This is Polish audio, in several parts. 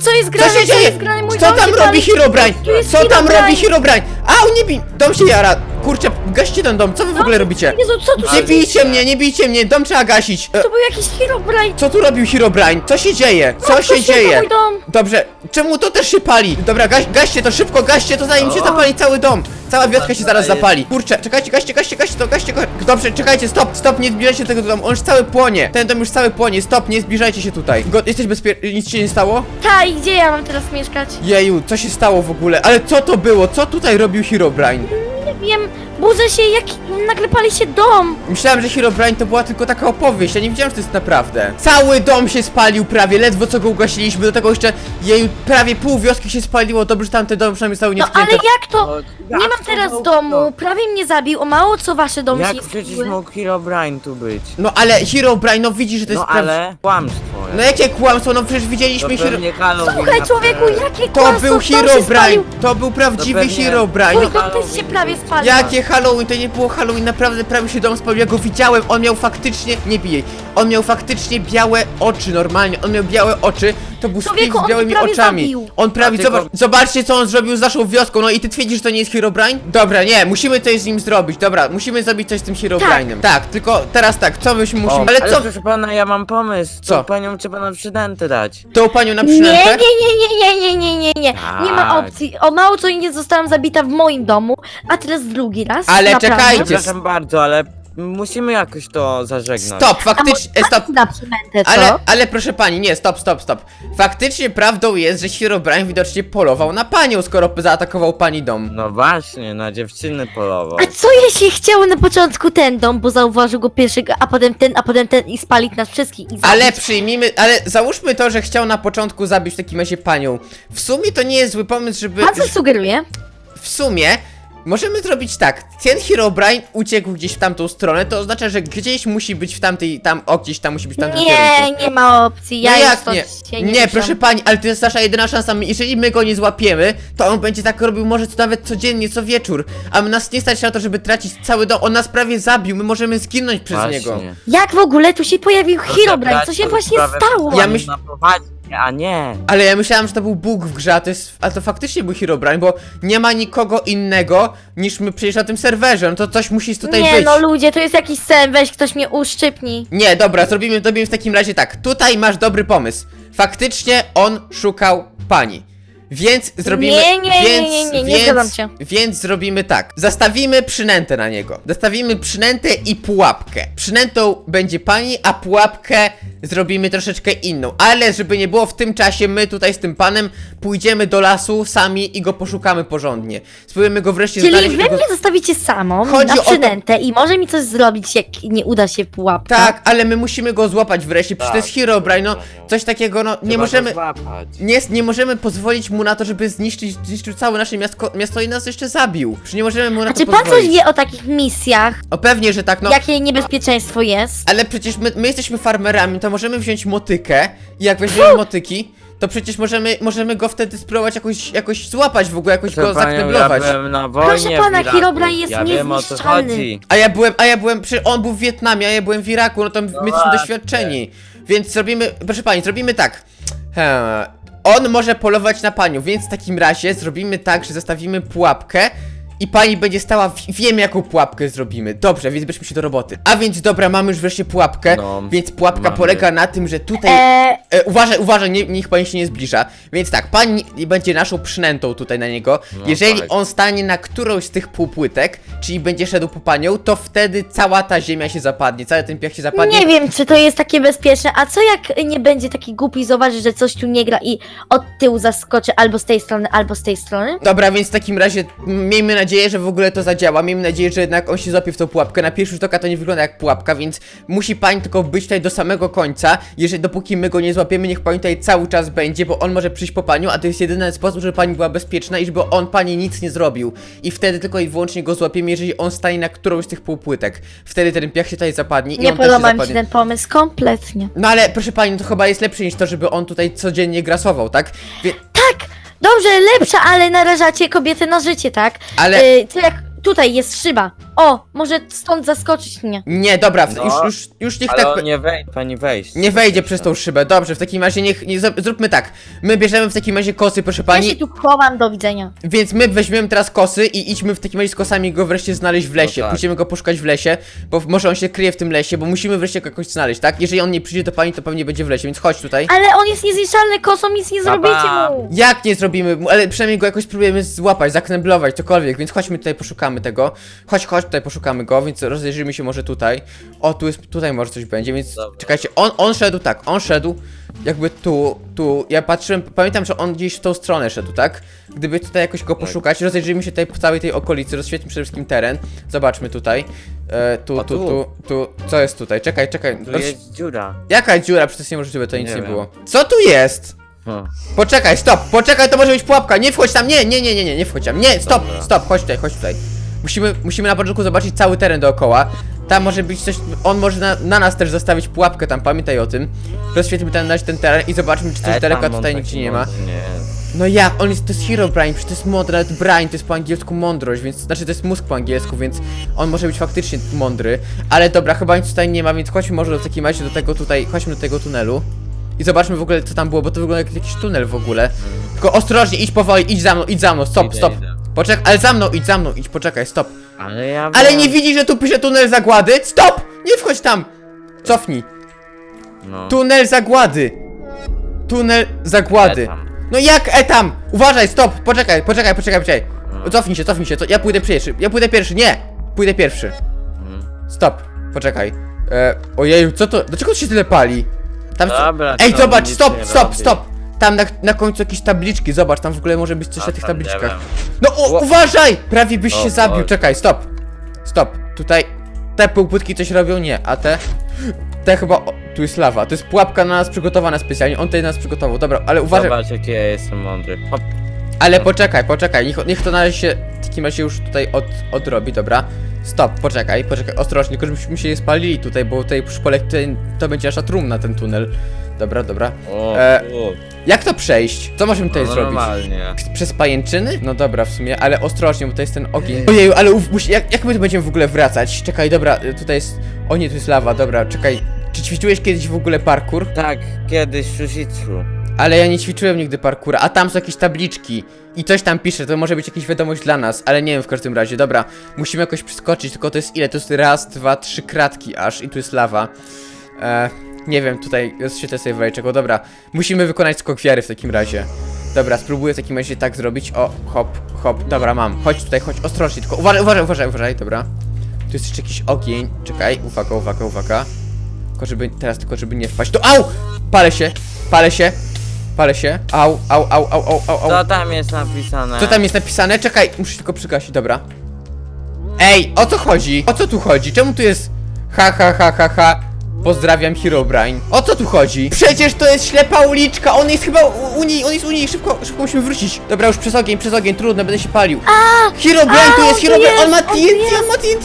co jest Co grane? się dzieje? jest grane? Mój Co dom tam się robi pali. Herobrine? Tu jest Co tam Herobrine. robi Herobrine? Au, nie bij! Dom się jara! Kurczę, gaście ten dom, co wy w ogóle robicie? Jezu, co tu się Nie bijcie mnie, nie bijcie mnie, dom trzeba gasić! E, To był jakiś Herobrine. Co tu robił Herobrine? Co się dzieje? Co Matko się święta, dzieje? mój dom. Dobrze, czemu to też się pali? Dobra, gaś, gaście to szybko, gaście to zanim się zapali cały dom. Cała wioska się zaraz zapali. Kurczę, czekajcie, gaście, gaście, gaście to, gaście go. Dobrze, czekajcie, stop, stop, nie zbliżajcie się do tego domu. On już cały płonie. Ten dom już cały płonie. Stop, nie zbliżajcie się tutaj. Go, jesteś bezpieczny, nic się nie stało? Ta, i gdzie ja mam teraz mieszkać? Jeju, co się stało w ogóle? Ale co to było? Co tutaj robił Herobrine? Nie wiem, budzę się, jak nagle pali się dom. Myślałem, że Herobrine to była tylko taka opowieść, ja nie wiedziałem, że to jest naprawdę. Cały dom się spalił prawie, ledwo co go ugasiliśmy, do tego jeszcze jej prawie pół wioski się spaliło, dobrze, że tamte domy przynajmniej stały No ale nietknięte. jak to? No, Nie mam teraz domu, prawie mnie zabił, o mało co wasze domy się Jak przecież spaliły. mógł Herobrine tu być? No ale Herobrine, no widzi, że to jest No prawda. ale kłamstwo. No jakie kłamstwo, no przecież to widzieliśmy Hero... pewnie Halloween Słuchaj człowieku, jakie To kłamstwo, był dom się Herobrine, spalił. to był prawdziwy To pewnie- Herobrine. Twój No, dom też się prawie spalił. jakie Halloween, to nie było Halloween, naprawdę prawie się dom spalił, ja go widziałem, on miał faktycznie, nie bijej, on miał faktycznie białe oczy normalnie, on miał białe oczy, to był Człowieku, Steve on z białymi mnie prawie oczami. zabił. On prawie, A zobacz, zobaczcie co on zrobił z naszą wioską, no i ty twierdzisz, że to nie jest Herobrine? Dobra, nie, musimy coś z nim zrobić, dobra, musimy zrobić coś z tym Herobrine'em. Tak. tylko teraz tak, co myśmy musimy, ale ale co, proszę pana, ja mam pomysł. Co? Co? Panią trzeba na przydętę dać. tą panią na Nie, przynętę? nie, nie, nie, nie, nie, nie, nie, nie. Nie ma Tak. opcji. O mało co nie zostałam zabita w moim domu, a teraz drugi raz. Ale naprawdę. czekajcie. Przepraszam bardzo, ale musimy jakoś to zażegnać. Stop, faktycznie, e, stop, Na przynętę, co? Ale, ale proszę pani, nie, stop, stop, stop. Faktycznie prawdą jest, że Herobrine widocznie polował na panią, skoro zaatakował pani dom. No właśnie, na dziewczyny polował. A co jeśli chciał na początku ten dom, bo zauważył go pierwszego, a potem ten, a potem ten i spalić nas wszystkich i zabić? Ale przyjmijmy, ale załóżmy to, że chciał na początku zabić w takim razie panią. W sumie to nie jest zły pomysł, żeby... Pan co sugeruje? W sumie możemy zrobić tak. Ten Herobrine uciekł gdzieś w tamtą stronę, to oznacza, że gdzieś musi być w tamtej, tam, o gdzieś tam musi być w tamtym kierunku. Nie, nie ma opcji. Ja no już jak stąd nie? się Nie, nie, proszę pani, ale to jest nasza jedyna szansa. My- Jeżeli my go nie złapiemy, to on będzie tak robił może co nawet codziennie, co wieczór. A my nas nie stać na to, żeby tracić cały dom. On nas prawie zabił, my możemy zginąć przez Właśnie. niego. Jak w ogóle tu się pojawił Herobrine? Co się właśnie stało? Ja Ja myśl- myśl... a nie. Ale ja myślałem, że to był Bóg w grze, a to jest, ale to faktycznie był Herobrine, bo nie ma nikogo innego niż my przecież na tym serwerze. No to coś musi tutaj nie być. no ludzie, to jest jakiś sen, weź ktoś mnie uszczypni. Nie, dobra, zrobimy, zrobimy w takim razie tak. Tutaj masz dobry pomysł. Faktycznie on szukał pani. Więc zrobimy. Nie, nie, nie, więc, nie, nie, nie więc, zgadzam się. Więc zrobimy tak. Zastawimy przynętę na niego. Zastawimy przynętę i pułapkę. Przynętą będzie pani, a pułapkę zrobimy troszeczkę inną. Ale żeby nie było w tym czasie, my tutaj z tym panem pójdziemy do lasu sami i go poszukamy porządnie. Spróbujemy go wreszcie Czyli znaleźć. wy tego- mnie zostawicie samą Chodzi na to- przynętę i może mi coś zrobić, jak nie uda się pułapka. Tak, ale my musimy go złapać wreszcie. Przecież to jest Tak, Herobrine, no coś takiego, no nie możemy. Nie, nie możemy pozwolić mu na to, żeby zniszczyć, zniszczył całe nasze miasto, miasto i nas jeszcze zabił. Czy nie możemy mu na A to czy pan coś pozwolić? wie o takich misjach? O pewnie, że tak, no. Jakie niebezpieczeństwo jest? Ale przecież my, my jesteśmy farmerami, to możemy wziąć motykę i jak weźmiemy motyki, to przecież możemy, możemy go wtedy spróbować jakoś, jakoś złapać w ogóle, jakoś go zakneblować. byłem na wojnie Proszę pana, w Iraku. Herobrine jest ja wiem, o co niezniszczalny. chodzi. A ja byłem, a ja byłem, przy, on był w Wietnamie, a ja byłem w Iraku, no to my jesteśmy właśnie. doświadczeni. Więc zrobimy, proszę pani, zrobimy tak. Hmm, on może polować na panią, więc w takim razie zrobimy tak, że zostawimy pułapkę i pani będzie stała, w, wiem jaką pułapkę zrobimy. Dobrze, więc bierzmy się do roboty. A więc dobra, mamy już wreszcie pułapkę, No, więc pułapka mamy. polega na tym, że tutaj... Eee, E, uważaj, uważaj, nie, niech pani się nie zbliża. Więc tak, pani będzie naszą przynętą tutaj na niego. No Jeżeli tak. on stanie na którąś z tych półpłytek, czyli będzie szedł po panią, to wtedy cała ta ziemia się zapadnie, cały ten piach się zapadnie. nie wiem, czy to jest takie bezpieczne. A co jak nie będzie taki głupi i zauważy, że coś tu nie gra i od tyłu zaskoczy albo z tej strony, albo z tej strony? Dobra, więc w takim razie m, miejmy nadzieję, że w ogóle to zadziała. Miejmy nadzieję, że jednak on się złapie w tą pułapkę. Na pierwszy rzut oka to nie wygląda jak pułapka, więc musi pani tylko być tutaj do samego końca. Jeżeli dopóki my go nie złapiemy, niech pani tutaj cały czas będzie, bo on może przyjść po panią, a to jest jedyny sposób, żeby pani była bezpieczna i żeby on pani nic nie zrobił. I wtedy tylko i wyłącznie go złapiemy, jeżeli on stanie na którąś z tych półpłytek. Wtedy ten piach się tutaj zapadnie i Nie on też się podoba mi się zapadnie. ten pomysł kompletnie. No ale proszę pani, no to chyba jest lepsze niż to, żeby on tutaj codziennie grasował, tak? Wie... Dobrze, lepsza, ale narażacie kobiety na życie, tak? Ale- Yy, to jak tutaj jest szyba. O, może stąd zaskoczyć mnie. Nie, dobra, w- No. już, już, już niech Ale tak... on nie wej pani wejść. Nie wejdzie przez tą szybę, dobrze, w takim razie niech, nie, zrób- zróbmy tak. My bierzemy w takim razie kosy, proszę Ja się pani, tu chowam, do widzenia. więc my weźmiemy teraz kosy i idźmy w takim razie z kosami go wreszcie znaleźć w lesie. No tak. Pójdziemy go poszukać w lesie, bo w- może on się kryje w tym lesie, bo musimy wreszcie go jakoś znaleźć, tak? Jeżeli on nie przyjdzie do pani, to pewnie będzie w lesie, więc chodź tutaj. Ale on jest niezniszczalny, kosą nic nie zrobicie mu. Jak nie zrobimy, ale przynajmniej go jakoś spróbujemy złapać, zakneblować, cokolwiek, więc chodźmy tutaj, poszukamy tego. Chodź, chodź, tutaj poszukamy go, więc rozejrzymy się może tutaj. O, tu jest, tutaj może coś będzie, więc Dobra. czekajcie, on, on szedł tak, on szedł jakby tu, tu, ja patrzyłem, pamiętam, że on gdzieś w tą stronę szedł, tak? Gdyby tutaj jakoś go poszukać, rozejrzyjmy się tutaj po całej tej okolicy, rozświetlmy przede wszystkim teren, zobaczmy tutaj. E, tu, A tu, tu? tu, tu, co jest tutaj? Czekaj, czekaj. Tu Roz... jest dziura. Jaka dziura? Przecież niemożliwe, to nic nie, Nie wiem. było. Co tu jest? Poczekaj, stop, poczekaj, to może być pułapka, nie wchodź tam, nie, nie, nie, nie, nie, nie wchodź tam, nie, stop, Dobra. stop, chodź tutaj, chodź tutaj. Musimy, musimy na początku zobaczyć cały teren dookoła. Tam może być coś, on może na, na nas też zostawić pułapkę tam, pamiętaj o tym. Rozświetlmy ten, ten teren i zobaczmy, czy coś E, daleko tutaj nigdzie nie ma. mądry Nie jest. No jak, on jest, to jest hero brain, przecież to jest mądry, nawet brain, to jest po angielsku mądrość, więc, znaczy to jest mózg po angielsku, więc on może być faktycznie mądry. Ale dobra, chyba nic tutaj nie ma, więc chodźmy może w takim razie do tego tutaj, chodźmy do tego tunelu. I zobaczmy w ogóle co tam było, bo to wygląda jak jakiś tunel w ogóle. Tylko ostrożnie, idź powoli, idź za mną, idź za mną, stop, stop. Poczekaj, ale za mną, idź za mną, idź, poczekaj, stop. Ale ja Ale nie widzisz, że tu pisze tunel zagłady? Stop! Nie wchodź tam! Cofnij. No. Tunel zagłady. Tunel zagłady. Etam. No jak etam? Uważaj, stop, poczekaj, poczekaj, poczekaj, poczekaj. Cofnij się, cofnij się, to ja pójdę pierwszy, ja pójdę pierwszy, nie! Pójdę pierwszy. Mm. Stop, poczekaj. E, ojeju, co to, dlaczego to się tyle pali? Tam co- Dobra, Ej, zobacz, stop, stop, robi. stop! Tam na, na końcu jakieś tabliczki, zobacz, tam w ogóle może być coś A, na tych tam nie tabliczkach. No o, uważaj! Prawie byś O, się zabił, czekaj, stop. Stop, tutaj te półpłytki coś robią, nie, a te... Te chyba, o, tu jest lawa, to jest pułapka na nas przygotowana specjalnie, on tutaj nas przygotował, dobra, ale uważaj, Zobacz jaki ja jestem mądry. Hop. ale poczekaj, poczekaj, niech, niech to na razie się w takim razie już tutaj od, odrobi, dobra? Stop, poczekaj, poczekaj, ostrożnie, tylko żebyśmy się nie spalili tutaj, bo tutaj przy tutaj to będzie nasza trumna, ten tunel. Dobra, dobra. O, E, o. Jak to przejść? Co możemy tutaj no, zrobić? normalnie. Przez pajęczyny? No dobra, w sumie, ale ostrożnie, bo to jest ten ogień. Ojeju, ale uf, musi, jak, jak my tu będziemy w ogóle wracać? Czekaj, dobra, y, tutaj jest... O nie, tu jest lawa, dobra, czekaj. Czy ćwiczyłeś kiedyś w ogóle parkour? Tak, kiedyś w Shushichu. Ale ja nie ćwiczyłem nigdy parkoura, a tam są jakieś tabliczki i coś tam pisze, to może być jakaś wiadomość dla nas, ale nie wiem w każdym razie, dobra, musimy jakoś przeskoczyć, tylko to jest ile? To jest raz, dwa, trzy kratki aż i tu jest lawa. E, nie wiem, tutaj rozświetlę sobie wajczego, dobra, musimy wykonać skok wiary w takim razie. Dobra, spróbuję w takim razie tak zrobić, o, hop, hop, dobra, mam, chodź tutaj, chodź, ostrożnie, tylko uważaj, uważaj, uważaj, uważaj, dobra. Tu jest jeszcze jakiś ogień, czekaj, uwaga, uwaga, uwaga. Tylko żeby, teraz tylko żeby nie wpaść, to au! Palę się, palę się, palę się, au, au, au, au, au, au, au. Co tam jest napisane? Co tam jest napisane? Czekaj, muszę tylko przygasić, dobra. Ej, o co chodzi? O co tu chodzi? Czemu tu jest ha ha ha ha ha? Pozdrawiam Herobrine. O co tu chodzi? Przecież to jest ślepa uliczka, on jest chyba u, u niej, on jest u niej, szybko, szybko musimy wrócić. Dobra, już przez ogień, przez ogień, trudno, będę się palił. Herobrine tu jest, on tu Herobrine, on ma jest, on tu TNT, jest. on ma TNT.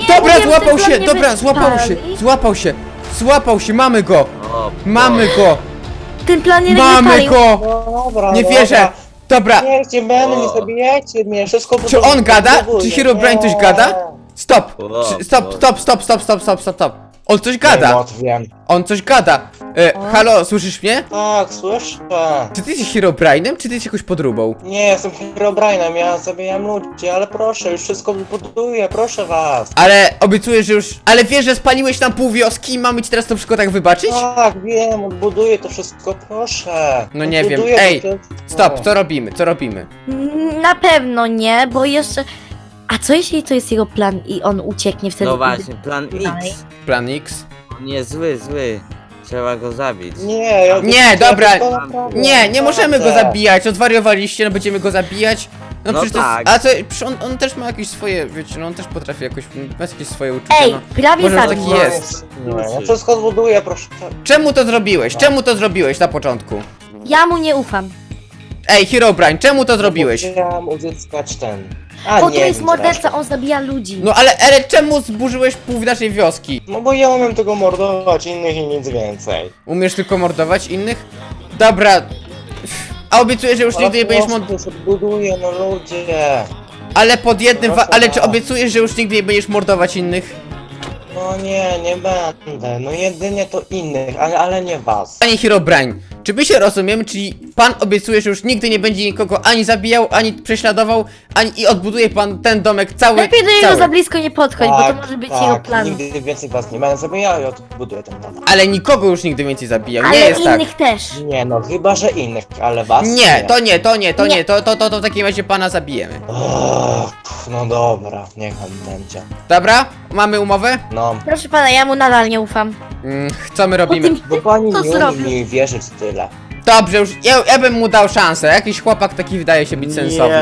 Nie, Dobra, mówiłem, złapał się, mnie dobra, złapał się, złapał się, złapał się, mamy go, O, mamy go, Ten planiery mamy wypalił. go. No dobra, Nie dobra. wierzę. Dobra, Niech cię będę, nie zabijajcie mnie, wszystko Czy on gada? Czy Herobrine coś gada? Stop, stop, stop, stop, stop, stop, stop, stop. On coś gada! Wiem. On coś gada! E, halo, słyszysz mnie? Tak, słyszę. Czy ty jesteś Herobrine'em, czy ty jesteś jakąś podróbą? Nie, jestem Herobrine'em, ja zabijam ludzi, ale proszę, już wszystko buduję, proszę was. Ale obiecuję, że już... Ale wiesz, że spaliłeś tam pół wioski i mamy ci teraz to wszystko tak wybaczyć? Tak, wiem, odbuduję to wszystko, proszę. No nie wiem. Odbuduję to Ej, wszystko. Stop, co robimy, co robimy? Na pewno nie, bo jeszcze... A co jeśli to jest jego plan i on ucieknie wtedy? No właśnie, plan Dalej. X. Plan X? Jest zły, zły. Trzeba go zabić. Nie, ja Nie, ja dobra. naprawię, Nie, nie możemy go zabijać, no zwariowaliście, no będziemy go zabijać. No, No przecież to tak. jest... A co, przecież on, on też ma jakieś swoje, wiecie, no on też potrafi jakoś... Ma jakieś swoje uczucia, Ej, no. prawie Może zabił. taki No, jest. Nie, ja wszystko proszę. Czemu to zrobiłeś? Czemu to zrobiłeś na początku? Ja mu nie ufam. Ej, Herobrine, czemu to zrobiłeś? Chciałem uzyskać ten. A, Bo nie to jest wiem morderca, on zabija ludzi. No ale, ale czemu zburzyłeś pół naszej wioski? No bo ja umiem tego mordować, innych i nic więcej. Umiesz tylko mordować innych? Dobra. A obiecuję, że już nigdy nie będziesz mond... mądry. odbuduję, no ludzie. Ale pod jednym, wa- ale czy obiecujesz, że już nigdy nie będziesz mordować innych? No nie, nie będę. No jedynie to innych, ale, ale nie was. Panie Herobrine, czy my się rozumiemy, czyli pan obiecuje, że już nigdy nie będzie nikogo ani zabijał, ani prześladował, ani i odbuduje pan ten domek cały, Lepiej do niego cały. za blisko nie podchodź, bo to może być jego plan. Tak, Nigdy więcej was nie będę zabijał i odbuduję ten dom. Ale nikogo już nigdy więcej zabijał, nie Ale jest tak. innych też. Nie no, chyba że innych, ale was Nie, to nie, to nie, to Nie. nie, to, to, to, to w takim razie pana zabijemy. Ach, no dobra, niech on będzie. Dobra? Mamy umowę? No, Proszę pana, ja mu nadal nie ufam. Mm, co my robimy? tym, bo pani Co nie zrobił? umie mi wierzyć tyle. Dobrze, już, ja, ja bym mu dał szansę, jakiś chłopak taki wydaje się być sensowny.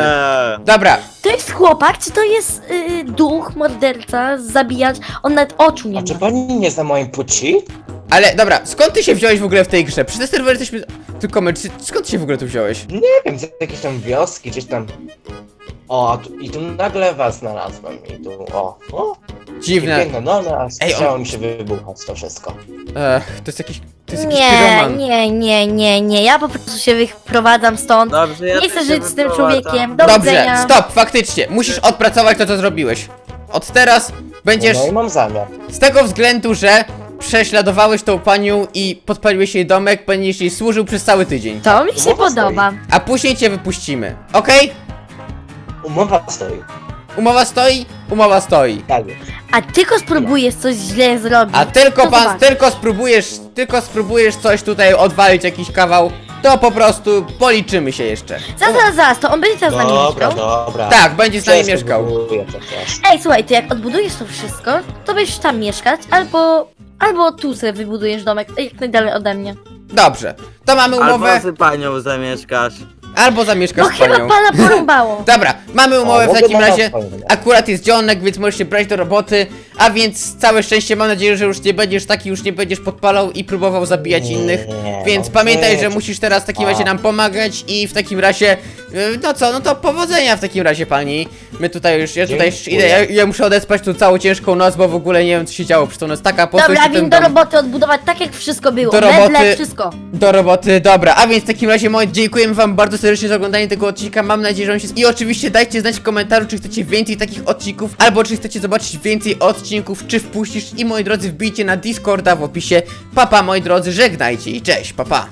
Nie. Dobra, to jest chłopak, czy to jest y, duch, morderca, zabijacz? On nawet oczu nie A czy ma. pani nie zna mojej płci? ale dobra, skąd ty się wziąłeś w ogóle w tej grze? Przez te serwery jesteśmy... Tylko my, czy, skąd ty się w ogóle tu wziąłeś? Nie wiem, z jakiejś tam wioski, gdzieś tam... O, a tu, i tu nagle was znalazłem i tu, o, o, Dziwne. piękne, no, no, a Ej, on- chciało mi się wybuchać to wszystko. Ech, to jest jakiś... To jest jakiś Nie, nie, nie, nie, nie. Ja po prostu się wyprowadzam stąd. Dobrze, ja Nie też chcę się żyć z tym wyprowadzam. człowiekiem. Do Dobrze, widzenia. stop, faktycznie. Musisz odpracować to, co zrobiłeś. Od teraz będziesz... No i mam zamiar. Z tego względu, że prześladowałeś tą panią i podpaliłeś jej domek, będziesz jej służył przez cały tydzień. To mi się stoi. podoba. A później cię wypuścimy. Okej? Umowa stoi. Umowa stoi? Umowa stoi. Tak jest. A tylko spróbujesz coś źle zrobić. A tylko to pan, zobacz. tylko spróbujesz, tylko spróbujesz coś tutaj odwalić, jakiś kawał, to po prostu policzymy się jeszcze. Zaraz, zaraz, zaraz, to on będzie teraz z nami Dobra, mieszkał? dobra. Tak, będzie z nami mieszkał. przecież. Ej, słuchaj, to jak odbudujesz to wszystko, to będziesz tam mieszkać, albo... Albo tu sobie wybudujesz domek, jak najdalej ode mnie. Dobrze, to mamy umowę, Albo z panią zamieszkasz. Albo zamieszkasz z chyba panią. pana porąbało. Dobra, mamy umowę O, w mogę takim razie. Akurat jest dzionek, więc możesz się brać do roboty. A więc całe szczęście, mam nadzieję, że już nie będziesz taki, już nie będziesz podpalał i próbował zabijać Nie, innych. Więc no pamiętaj, nie, że musisz teraz w takim razie A. nam pomagać i w takim razie. y, No co, no to powodzenia w takim razie pani. My tutaj już, ja tutaj Dziękuję. idę, ja, ja muszę odespać tu całą ciężką noc, bo w ogóle nie wiem co się działo przez tą noc. Taka po Dobra, ten win do roboty odbudować tak jak wszystko było. Do Meble, roboty. wszystko. Do roboty, dobra, a więc w takim razie moi dziękujemy wam bardzo serdecznie za oglądanie tego odcinka, mam nadzieję, że on się... I oczywiście dajcie znać w komentarzu, czy chcecie więcej takich odcinków, albo czy chcecie zobaczyć więcej odcinków, czy wpuścisz i moi drodzy wbijcie na Discorda w opisie. Papa moi drodzy, żegnajcie i cześć, papa.